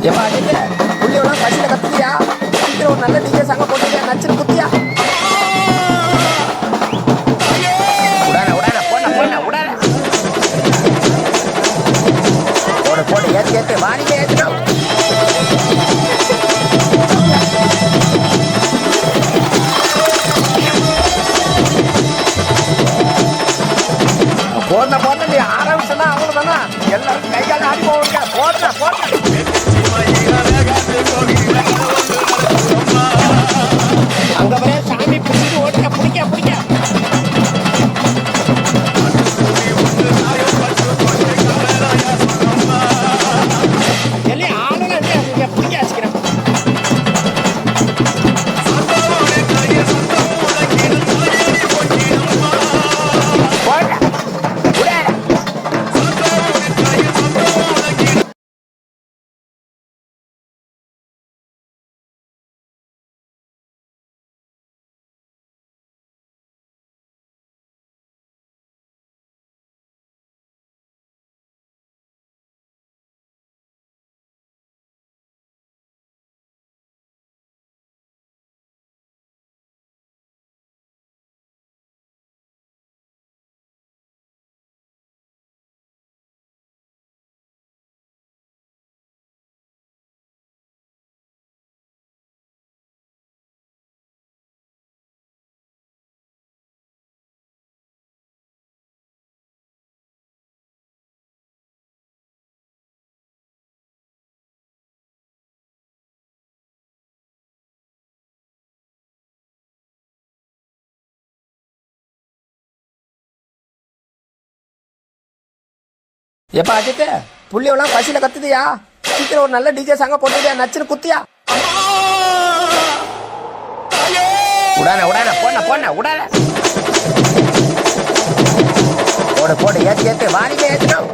ஏப்பா அஜித் புள்ளியோட பசியில கத்துக்கியா சீக்கிரம் ஒரு நல்ல டிஜே சாங்க போட்டுக்கியா நச்சுன்னு குத்தியா? உடான உடான போன போன உடான போடு போடு ஏத்து ஏத்து வாணிங்க நீ எல்லாரும் கை ஆடி போவாங்க போடுன எப்பா அஜித் புள்ளியெல்லாம் பசியில கத்துதியா? சீக்கிரம் ஒரு நல்ல டிஜே சாங்க போட்டுதியா நச்சுன்னு குத்தியா? உடான உடான போன போன உடான. போடு போடு ஏத்து ஏத்து வாணிங்க ஏத்துனோம்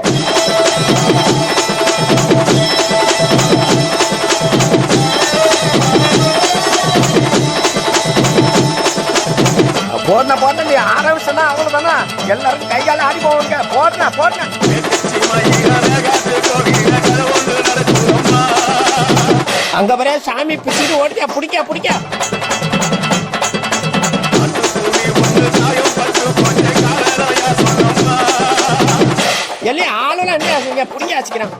போடுன நீ ஆரம்பிச்சனா அவ்வளவுதானா? எல்லாரும் கை ஆடி போவாங்க. போடுன போடுறேன் அங்க வர சாமி பிடிச்சிட்டு ஓடிக்க பிடிக்க பிடிக்க. எல்லாம் ஆளுங்க என்ன பிடிக்க வச்சுக்கிறேன்